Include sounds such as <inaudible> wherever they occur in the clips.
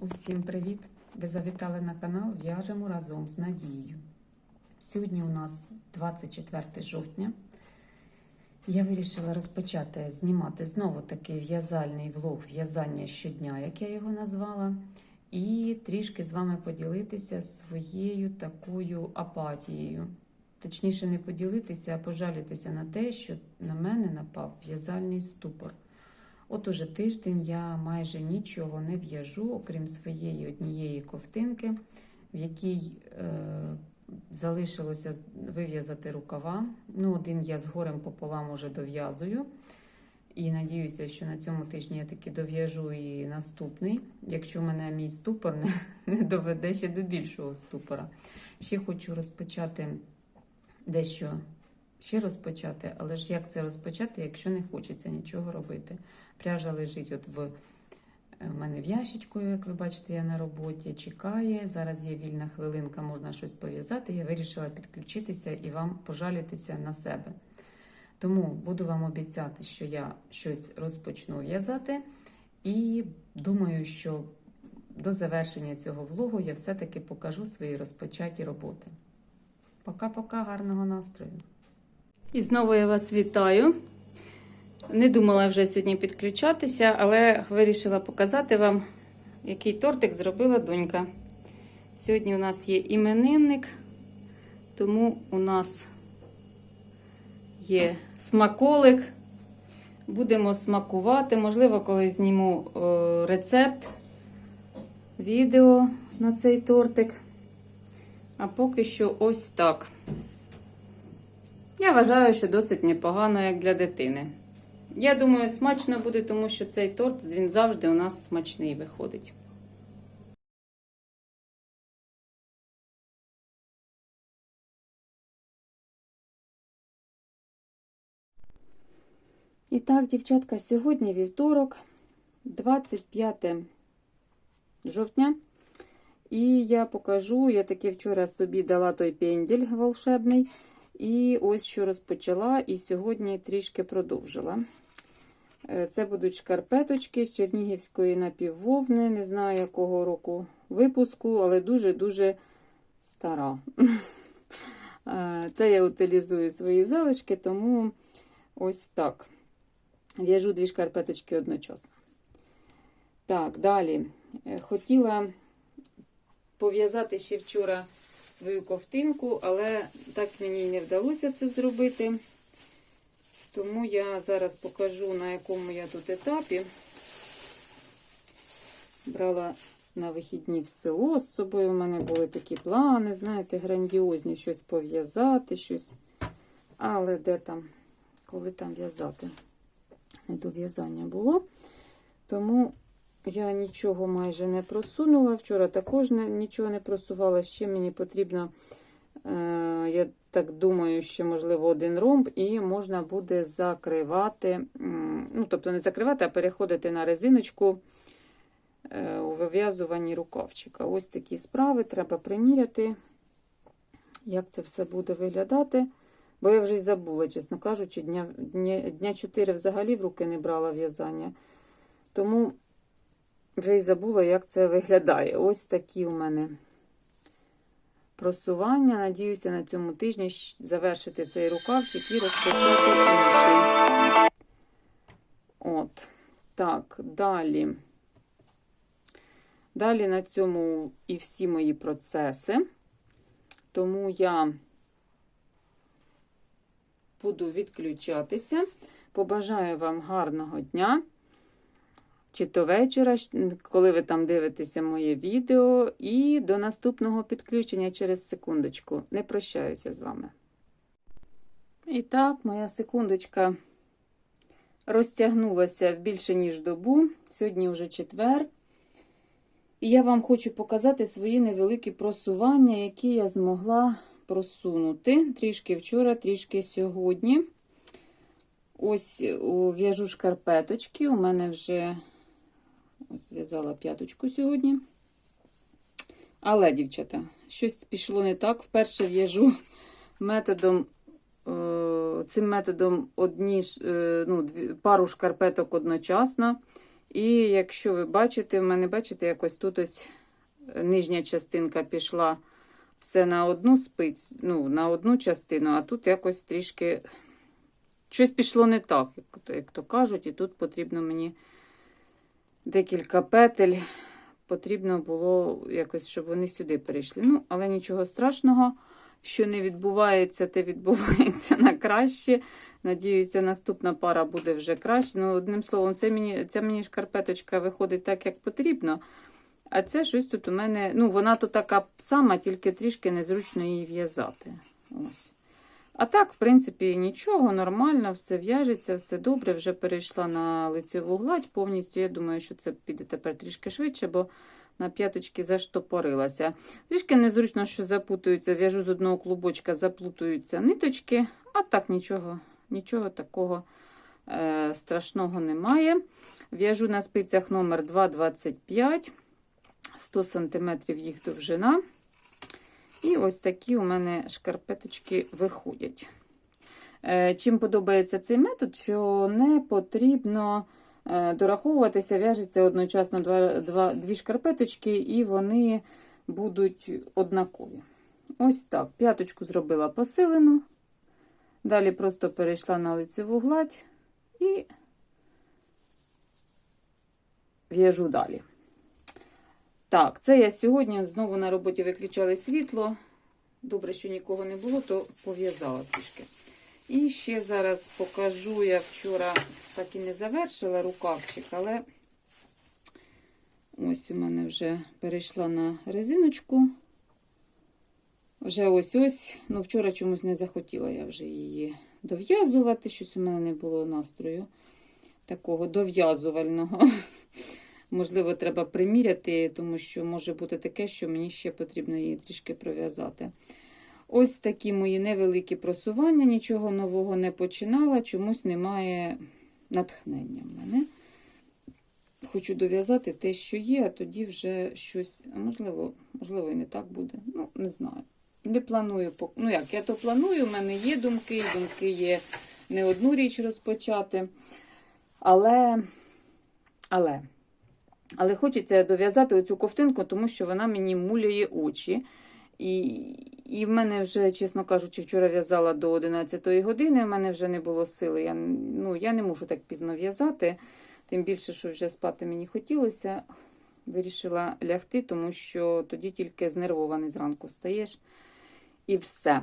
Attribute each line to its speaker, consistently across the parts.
Speaker 1: Усім привіт! Ви завітали на канал В'яжемо разом з Надією. Сьогодні у нас 24 жовтня. Я вирішила розпочати знімати знову такий в'язальний влог в'язання щодня, як я його назвала, і трішки з вами поділитися своєю такою апатією. Точніше, не поділитися, а пожалітися на те, що на мене напав в'язальний ступор. От уже тиждень я майже нічого не в'яжу, окрім своєї однієї ковтинки, в якій е, залишилося вив'язати рукава. Ну, один я з горем пополам уже дов'язую. І надіюся, що на цьому тижні я таки дов'яжу і наступний, якщо мене мій ступор не, не доведе ще до більшого ступора. Ще хочу розпочати дещо ще розпочати, але ж як це розпочати, якщо не хочеться нічого робити? Пряжа лежить от в, е, в мене в ящичку, як ви бачите, я на роботі, чекає. Зараз є вільна хвилинка, можна щось пов'язати. Я вирішила підключитися і вам пожалітися на себе. Тому буду вам обіцяти, що я щось розпочну в'язати, і думаю, що до завершення цього влогу я все-таки покажу свої розпочаті роботи. Пока-пока, гарного настрою!
Speaker 2: І знову я вас вітаю. Не думала вже сьогодні підключатися, але вирішила показати вам, який тортик зробила донька. Сьогодні у нас є іменинник, тому у нас є смаколик. Будемо смакувати. Можливо, коли зніму е, рецепт, відео на цей тортик. А поки що ось так. Я вважаю, що досить непогано, як для дитини. Я думаю, смачно буде, тому що цей торт він завжди у нас смачний виходить. І так, дівчатка, сьогодні вівторок, 25 жовтня. І я покажу, я таки вчора собі дала той пенділь волшебний. І ось що розпочала, і сьогодні трішки продовжила. Е, Це будуть шкарпеточки з Чернігівської напіввовни. Не знаю, якого року випуску, але дуже-дуже стара. <laughs> Е, Це я утилізую свої залишки, тому ось так. В'яжу дві шкарпеточки одночасно. Так, далі. Е, Хотіла пов'язати ще вчора свою ковтинку, але так мені і не вдалося це зробити. Тому я зараз покажу, на якому я тут етапі. Брала на вихідні в село з собою. У мене були такі плани, знаєте, грандіозні, щось пов'язати, щось. Але де там, коли там в'язати? Не до в'язання було. Тому я нічого майже не просунула. Вчора також не, нічого не просувала. Ще мені потрібно, е, я так думаю, що, можливо, один ромб, і можна буде закривати, ну, тобто не закривати, а переходити на резиночку е, у вив'язуванні рукавчика. Ось такі справи треба приміряти, як це все буде виглядати. Бо я вже й забула, чесно кажучи, дня, дня 4 взагалі в руки не брала в'язання. Тому вже й забула, як це виглядає. Ось такі у мене просування. Надіюся, на цьому тижні завершити цей рукавчик і розпочати інший. От. Так, далі. Далі на цьому і всі мої процеси. Тому я буду відключатися. Побажаю вам гарного дня. Чи то вечора, коли ви там дивитеся моє відео. І до наступного підключення через секундочку. Не прощаюся з вами. І так, моя секундочка розтягнулася в більше, ніж добу. Сьогодні вже четвер. І я вам хочу показати свої невеликі просування, які я змогла просунути. Трішки вчора, трішки сьогодні. Ось в'яжу шкарпеточки. У мене вже зв'язала п'яточку сьогодні. Але, дівчата, щось пішло не так. Вперше в'яжу методом, е, цим методом одні, е, ну, пару шкарпеток одночасно. І якщо ви бачите, в мене, бачите, якось тут ось нижня частинка пішла все на одну спицю, ну, на одну частину, а тут якось трішки щось пішло не так, як то кажуть, і тут потрібно мені декілька петель. Потрібно було якось, щоб вони сюди перейшли. Ну, але нічого страшного, що не відбувається, те відбувається на краще. Надіюся, наступна пара буде вже краще. Ну, одним словом, це мені, ця мені шкарпеточка виходить так, як потрібно. А це щось тут у мене. Ну, вона тут така сама, тільки трішки незручно її в'язати. Ось. А так, в принципі, нічого, нормально, все в'яжеться, все добре. Вже перейшла на лицеву гладь повністю. Я думаю, що це піде тепер трішки швидше, бо на п'яточки заштопорилася. Трішки незручно, що запутуються, в'яжу з одного клубочка, заплутуються ниточки, а так нічого, нічого такого е, страшного немає. В'яжу на спицях номер 2,25, 100 см їх довжина. І ось такі у мене шкарпеточки виходять. Е, Чим подобається цей метод, що не потрібно е, дораховуватися, в'яжеться одночасно два, два, дві шкарпеточки, і вони будуть однакові. Ось так. П'яточку зробила посилену. Далі просто перейшла на лицеву гладь і в'яжу далі. Так, це я сьогодні знову на роботі виключали світло. Добре, що нікого не було, то пов'язала трішки. І ще зараз покажу, я вчора так і не завершила рукавчик, але ось у мене вже перейшла на резиночку. Вже ось-ось. Ну, вчора чомусь не захотіла я вже її дов'язувати. Щось у мене не було настрою такого дов'язувального. <laughs> Можливо, треба приміряти, тому що може бути таке, що мені ще потрібно її трішки пров'язати. Ось такі мої невеликі просування, нічого нового не починала, чомусь немає натхнення в мене. Хочу дов'язати те, що є, а тоді вже щось, можливо, можливо, і не так буде. Ну, не знаю. Не планую, ну як, я то планую, у мене є думки, думки є не одну річ розпочати. Але, але, але хочеться дов'язати оцю ковтинку, тому що вона мені муляє очі. І, і в мене вже, чесно кажучи, вчора в'язала до 11 години, в мене вже не було сили. Я, ну, я не можу так пізно в'язати, тим більше, що вже спати мені хотілося. Вирішила лягти, тому що тоді тільки знервований зранку стаєш. І все.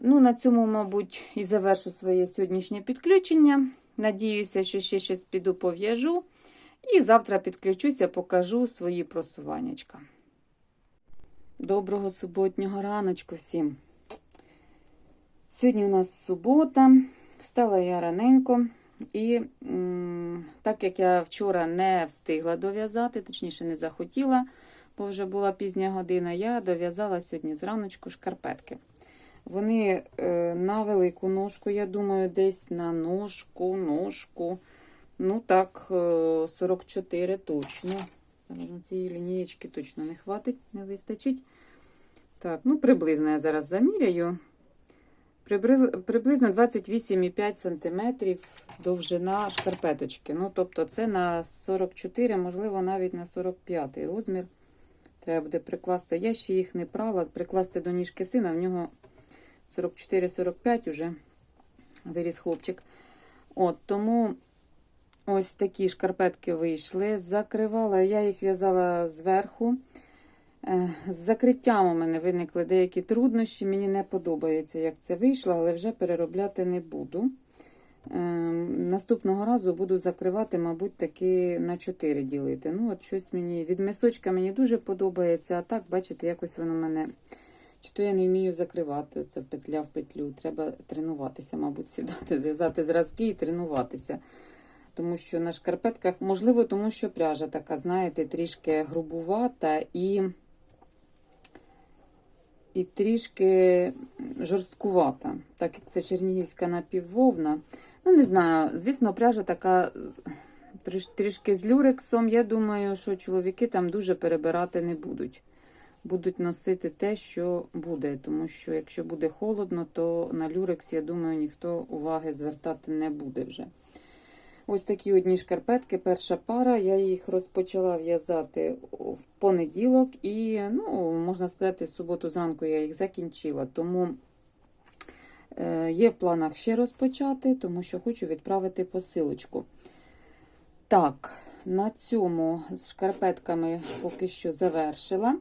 Speaker 2: Ну, на цьому, мабуть, і завершу своє сьогоднішнє підключення. Надіюся, що ще щось піду пов'яжу. І завтра підключуся, покажу свої просуваннячка. Доброго суботнього раночку всім. Сьогодні у нас субота. Встала я раненько. І так як я вчора не встигла дов'язати, точніше не захотіла, бо вже була пізня година, я дов'язала сьогодні зраночку шкарпетки. Вони е, на велику ножку, я думаю, десь на ножку, ножку. Ну так, е, 44 точно. Ну, Цієї лінієчки точно не хватить, не вистачить. Так, ну приблизно я зараз заміряю. Приблизно 28,5 см довжина шкарпеточки. Ну, тобто, це на 44, можливо, навіть на 45 розмір Треба буде прикласти. Я ще їх не прала, прикласти до ніжки сина. В нього 44-45 уже виріс хлопчик. От, тому ось такі шкарпетки вийшли. Закривала, я їх в'язала зверху. Е, З закриттям у мене виникли деякі труднощі. Мені не подобається, як це вийшло, але вже переробляти не буду. Е, Наступного разу буду закривати, мабуть, таки на 4 ділити. Ну, от щось мені від мисочка мені дуже подобається, а так, бачите, якось воно мене. Чи то я не вмію закривати це петля в петлю. Треба тренуватися, мабуть, сідати, в'язати зразки і тренуватися. Тому що на шкарпетках, можливо, тому що пряжа така, знаєте, трішки грубувата і, і трішки жорсткувата. Так як це чернігівська напіввовна. Ну, не знаю, звісно, пряжа така тріш- трішки з люрексом. Я думаю, що чоловіки там дуже перебирати не будуть. Будуть носити те, що буде. Тому що якщо буде холодно, то на люрекс, я думаю, ніхто уваги звертати не буде вже. Ось такі одні шкарпетки, перша пара. Я їх розпочала в'язати в понеділок, і, ну, можна сказати, суботу зранку я їх закінчила. Тому е, є в планах ще розпочати, тому що хочу відправити посилочку. Так, на цьому з шкарпетками поки що завершила.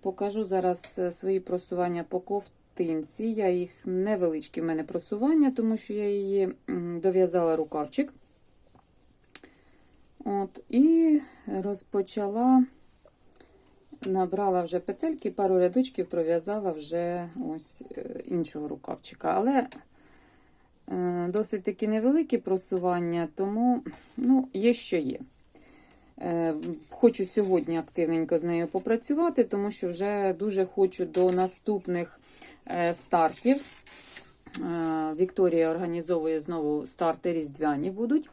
Speaker 2: Покажу зараз е, свої просування по ковтинці. Я їх невеличкі в мене просування, тому що я її дов'язала рукавчик. От, і розпочала, набрала вже петельки, пару рядочків пров'язала вже ось е, іншого рукавчика. Але е, досить таки невеликі просування, тому ну, є що є. Е, Хочу сьогодні активненько з нею попрацювати, тому що вже дуже хочу до наступних стартів. Вікторія організовує знову старти різдвяні будуть.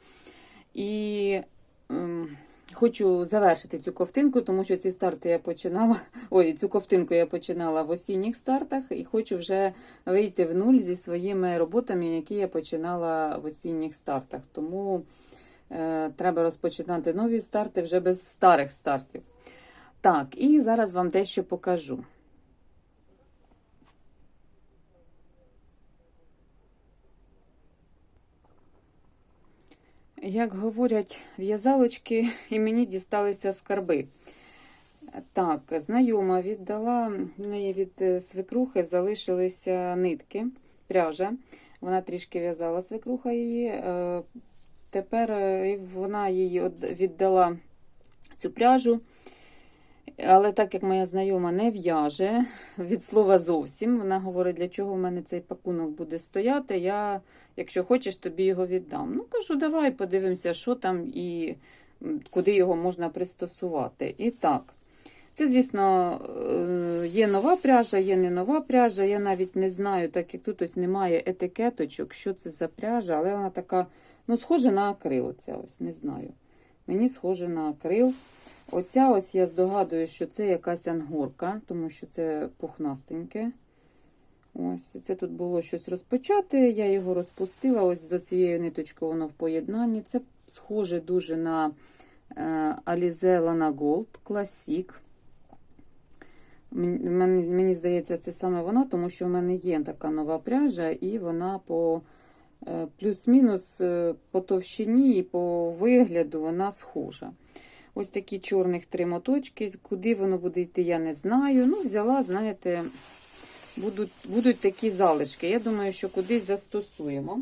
Speaker 2: І хочу завершити цю ковтинку, тому що ці старти я починала. <laughs> Ой, цю ковтинку я починала в осінніх стартах, і хочу вже вийти в нуль зі своїми роботами, які я починала в осінніх стартах. Тому е, треба розпочинати нові старти вже без старих стартів. Так, і зараз вам дещо покажу. Як говорять в'язалочки, і мені дісталися скарби. Так, знайома віддала, в неї від е, свекрухи залишилися нитки, пряжа. Вона трішки в'язала свекруха її. е, Тепер е, вона їй віддала цю пряжу. Але так як моя знайома не в'яже <laughs> від слова зовсім, вона говорить, для чого в мене цей пакунок буде стояти. Я, якщо хочеш, тобі його віддам. Ну, кажу, давай подивимося, що там і куди його можна пристосувати. І так, це, звісно, е, є нова пряжа, є не нова пряжа. Я навіть не знаю, так як тут ось немає етикеточок, що це за пряжа, але вона така, ну, схожа на акрил. Оця ось, не знаю. Мені схоже на акрил. Оця ось я здогадую, що це якась ангорка, тому що це пухнастеньке. Ось, це тут було щось розпочати. Я його розпустила. Ось за цією ниточкою воно в поєднанні. Це схоже дуже на е, Alize Lana Gold Classic. Мені, здається, це саме вона, тому що в мене є така нова пряжа, і вона по плюс-мінус е, по товщині і по вигляду вона схожа. Ось такі чорних три моточки. Куди воно буде йти, я не знаю. Ну, взяла, знаєте, будуть, будуть такі залишки. Я думаю, що кудись застосуємо.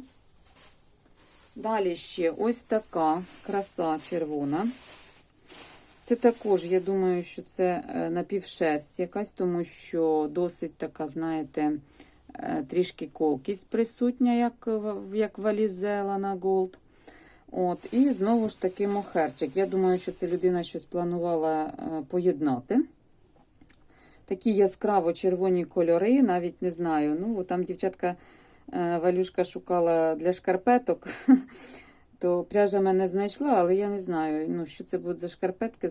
Speaker 2: Далі ще ось така краса червона. Це також, я думаю, що це е, напівшерсть якась, тому що досить така, знаєте, е, трішки колкість присутня, як, як валізела на голд. От, і знову ж таки мохерчик. Я думаю, що ця людина щось планувала е, поєднати. Такі яскраво червоні кольори, навіть не знаю. Ну, там дівчатка е, Валюшка шукала для шкарпеток, <laughs> то пряжа мене знайшла, але я не знаю, ну, що це будуть за шкарпетки.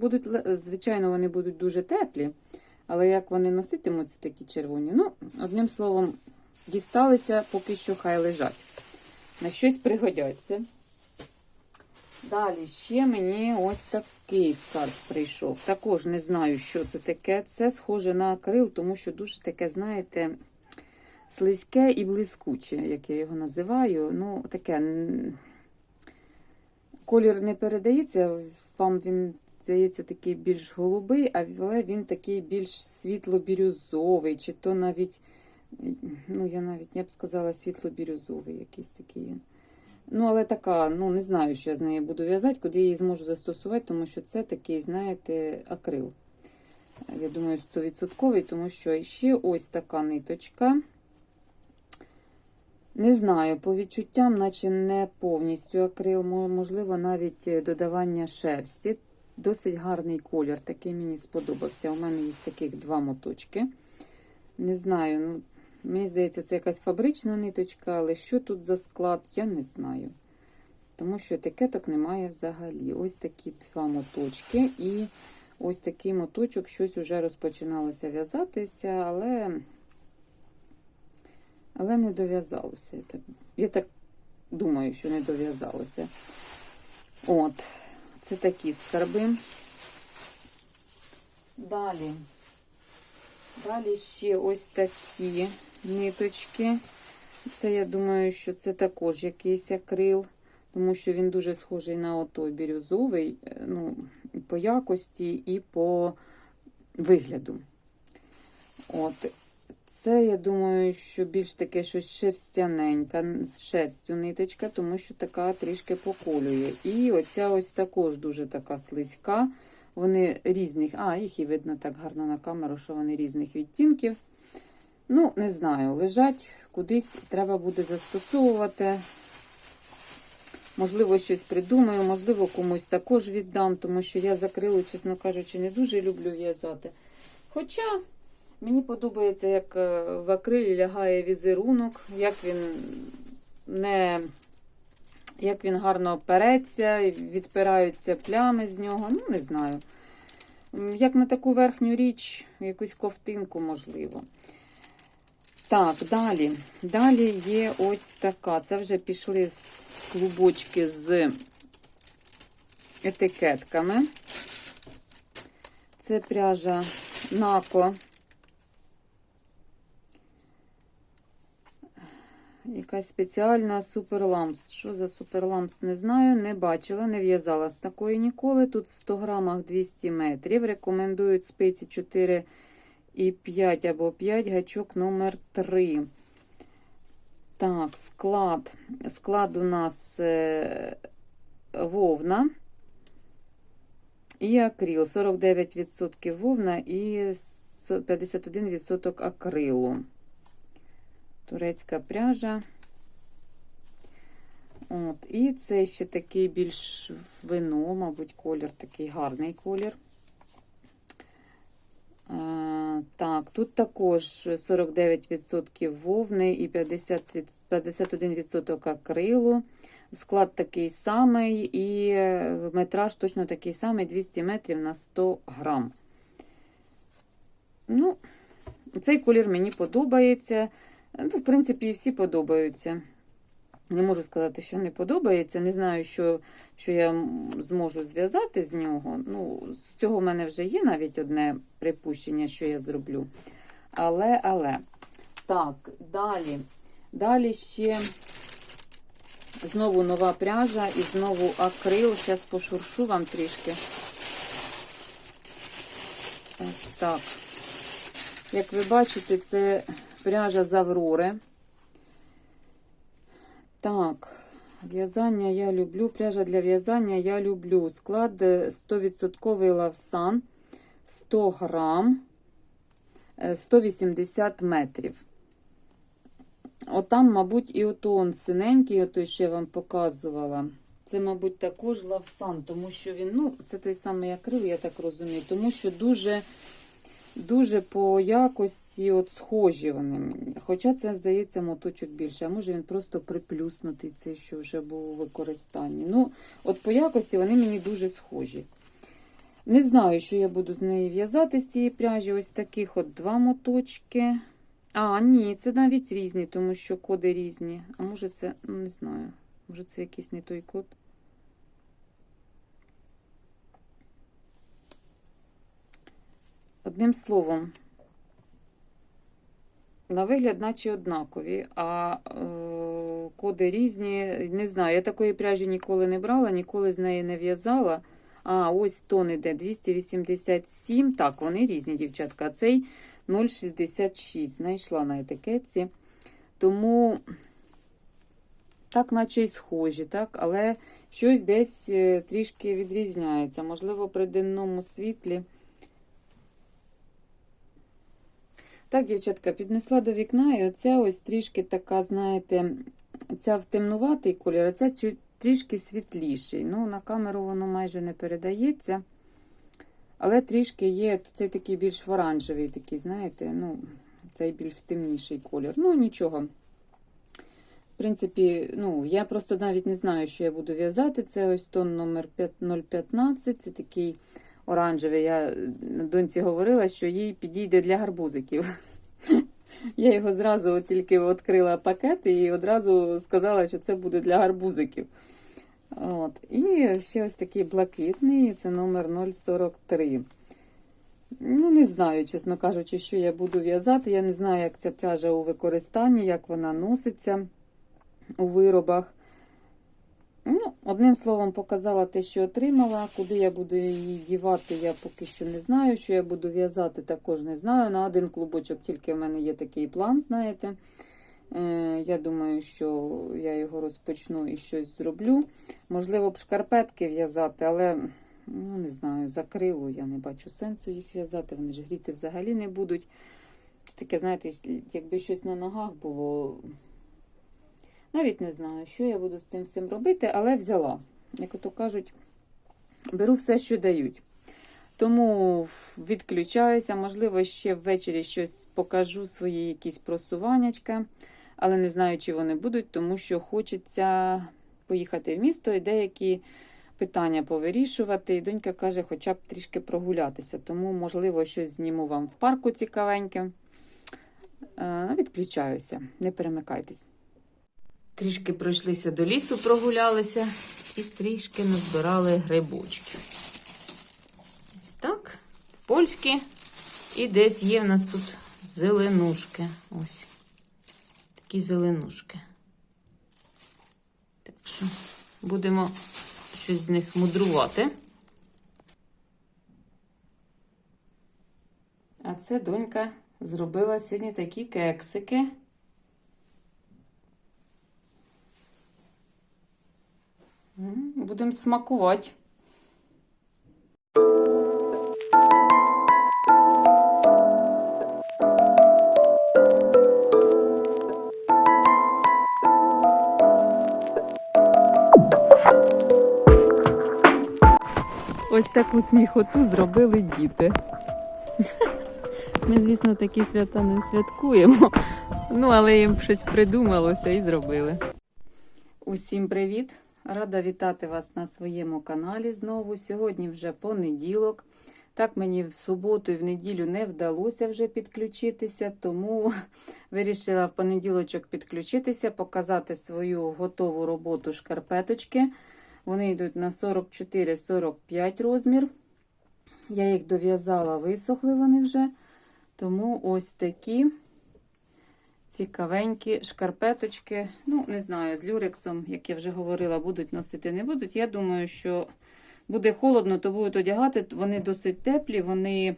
Speaker 2: Будуть, звичайно, вони будуть дуже теплі, але як вони носитимуться такі червоні? Ну, одним словом, дісталися, поки що хай лежать. На щось пригодяться. Далі ще мені ось такий скарб прийшов. Також не знаю, що це таке. Це схоже на акрил, тому що дуже таке, знаєте, слизьке і блискуче, як я його називаю. Ну, таке колір не передається. Вам він здається такий більш голубий, але він такий більш світло-бірюзовий, чи то навіть, ну я навіть я б сказала, світло-бірюзовий якийсь такий він. Ну, але така, ну не знаю, що я з неї буду в'язати, куди я її зможу застосувати, тому що це такий, знаєте, акрил. Я думаю, 100%, тому що ще ось така ниточка. Не знаю, по відчуттям, наче не повністю акрил, можливо, навіть е, додавання шерсті. Досить гарний колір, такий мені сподобався. У мене їх таких два моточки. Не знаю, ну, мені здається, це якась фабрична ниточка, але що тут за склад, я не знаю. Тому що етикеток немає взагалі. Ось такі два моточки, і ось такий моточок, щось вже розпочиналося в'язатися, але, але не дов'язалося. Я так, я так думаю, що не дов'язалося. От, це такі скарби. Далі. Далі ще ось такі ниточки. Це, я думаю, що це також якийсь акрил, тому що він дуже схожий на отой бірюзовий, е, ну, по якості і по вигляду. От. Це, я думаю, що більш таке щось шерстяненька, з шерстю ниточка, тому що така трішки поколює. І оця ось також дуже така слизька. Вони різних, а, їх і видно так гарно на камеру, що вони різних відтінків. Ну, не знаю, лежать кудись треба буде застосовувати. Можливо, щось придумаю, можливо, комусь також віддам, тому що я закрилу, чесно кажучи, не дуже люблю в'язати. Хоча мені подобається, як е, в акрилі лягає візерунок, як він не як він гарно переться, відпираються плями з нього. Ну, не знаю. Як на таку верхню річ, якусь ковтинку, можливо. Так, далі. Далі є ось така. Це вже пішли клубочки з етикетками. Це пряжа Нако. Якась спеціальна суперламс. Що за суперламс, не знаю, не бачила, не в'язала з такої ніколи. Тут в 100 грамах 200 метрів. Рекомендують спиці 4 і 5 або 5, гачок номер 3. Так, склад. Склад у нас е, вовна і акрил. 49% вовна і 51% акрилу. Турецька пряжа. От. І це ще такий більш вино, мабуть, колір, такий гарний колір. Е, Так, тут також 49% вовни і 50, від- 51% акрилу. Склад такий самий, і е, метраж точно такий самий 200 метрів на 100 грам. Ну, цей колір мені подобається. Ну, в принципі, всі подобаються. Не можу сказати, що не подобається. Не знаю, що, що я зможу зв'язати з нього. Ну, з цього в мене вже є навіть одне припущення, що я зроблю. Але, але. Так, далі. Далі ще знову нова пряжа і знову акрил. Зараз пошуршу вам трішки. Ось так. Як ви бачите, це пряжа з Аврори. Так, в'язання я люблю. Пряжа для в'язання я люблю. Склад е, 100% лавсан, 100 грам, е, 180 метрів. Отам, мабуть, і ото он синенький, отой, що я вам показувала. Це, мабуть, також лавсан, тому що він, ну, це той самий акрил, я так розумію, тому що дуже Дуже по якості от схожі вони мені. Хоча це, здається, моточок більше. А може він просто приплюснутий, цей, що вже був у використанні. Ну, от по якості вони мені дуже схожі. Не знаю, що я буду з неї в'язати з цієї пряжі. Ось таких от два моточки. А, ні, це навіть різні, тому що коди різні. А може це, ну не знаю, може це якийсь не той код. Одним словом, на вигляд, наче однакові, а е, коди різні. Не знаю, я такої пряжі ніколи не брала, ніколи з неї не в'язала. А, ось тон іде 287. Так, вони різні, дівчатка. А цей 0,66. Знайшла на етикетці. Тому так, наче й схожі, так, але щось десь е, трішки відрізняється. Можливо, при денному світлі. Так, дівчатка, піднесла до вікна, і оця ось трішки така, знаєте, ця в темнуватий колір, а ця трішки світліший. Ну, на камеру воно майже не передається. Але трішки є цей такий більш оранжевий, такий, знаєте, ну, цей більш темніший колір. Ну, нічого. В принципі, ну, я просто навіть не знаю, що я буду в'язати. Це ось тон номер 015. Це такий оранжевий. Я доньці говорила, що їй підійде для гарбузиків. Я його зразу тільки відкрила пакет і одразу сказала, що це буде для гарбузиків. От. І ще ось такий блакитний, це номер 043. Ну, не знаю, чесно кажучи, що я буду в'язати. Я не знаю, як ця пряжа у використанні, як вона носиться у виробах. Ну, одним словом, показала те, що отримала. Куди я буду її дівати, я поки що не знаю. Що я буду в'язати, також не знаю. На один клубочок тільки в мене є такий план, знаєте. Е, Я думаю, що я його розпочну і щось зроблю. Можливо, б шкарпетки в'язати, але ну, не знаю, закрилу я не бачу сенсу їх в'язати. Вони ж гріти взагалі не будуть. Таке, знаєте, якби щось на ногах було. Навіть не знаю, що я буду з цим всім робити, але взяла. Як ото кажуть, беру все, що дають. Тому відключаюся, можливо, ще ввечері щось покажу, свої якісь просуваннячка, але не знаю, чи вони будуть, тому що хочеться поїхати в місто і деякі питання повирішувати. І донька каже, хоча б трішки прогулятися. Тому, можливо, щось зніму вам в парку цікавеньке. Е, Відключаюся, не перемикайтесь. Трішки пройшлися до лісу, прогулялися і трішки назбирали грибочки. Ось так, польські. І десь є в нас тут зеленушки. Ось. Такі зеленушки. Так що будемо щось з них мудрувати. А це донька зробила сьогодні такі кексики. Будемо смакувати. Ось таку сміхоту зробили діти. Ми, звісно, такі свята не святкуємо. Ну, але їм щось придумалося і зробили. Усім привіт! Рада вітати вас на своєму каналі знову. Сьогодні вже понеділок. Так мені в суботу і в неділю не вдалося вже підключитися, тому <laughs> вирішила в понеділочок підключитися, показати свою готову роботу шкарпеточки. Вони йдуть на 44-45 розмір. Я їх дов'язала, висохли вони вже. Тому ось такі цікавенькі шкарпеточки. Ну, не знаю, з люрексом, як я вже говорила, будуть носити, не будуть. Я думаю, що буде холодно, то будуть одягати. Вони досить теплі, вони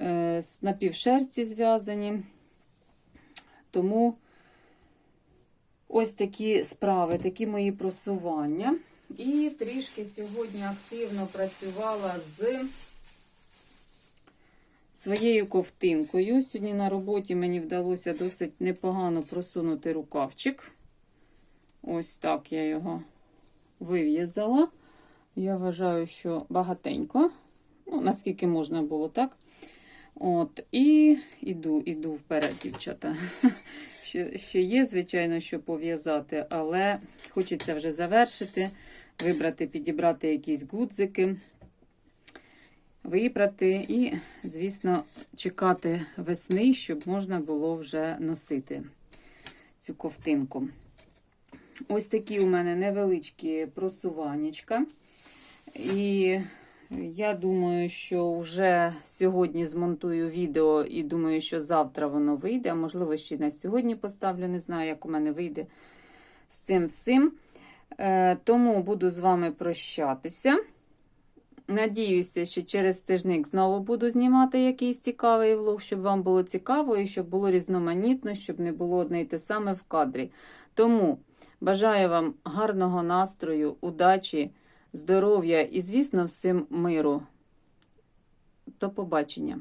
Speaker 2: е, з напівшерсті зв'язані. Тому ось такі справи, такі мої просування. І трішки сьогодні активно працювала з своєю ковтинкою. Сьогодні на роботі мені вдалося досить непогано просунути рукавчик. Ось так я його вив'язала. Я вважаю, що багатенько. Ну, наскільки можна було, так? От, І іду, іду вперед, дівчата. <laughs> Ще, ще є, звичайно, що пов'язати, але хочеться вже завершити, вибрати, підібрати якісь гудзики, вибрати і, звісно, чекати весни, щоб можна було вже носити цю ковтинку. Ось такі у мене невеличкі просуваннячка. І Я думаю, що вже сьогодні змонтую відео і думаю, що завтра воно вийде. Можливо, ще й на сьогодні поставлю. Не знаю, як у мене вийде з цим всім. Е, Тому буду з вами прощатися. Надіюся, що через тижник знову буду знімати якийсь цікавий влог, щоб вам було цікаво і щоб було різноманітно, щоб не було одне й те саме в кадрі. Тому бажаю вам гарного настрою, удачі, здоров'я і, звісно, всім миру. До побачення!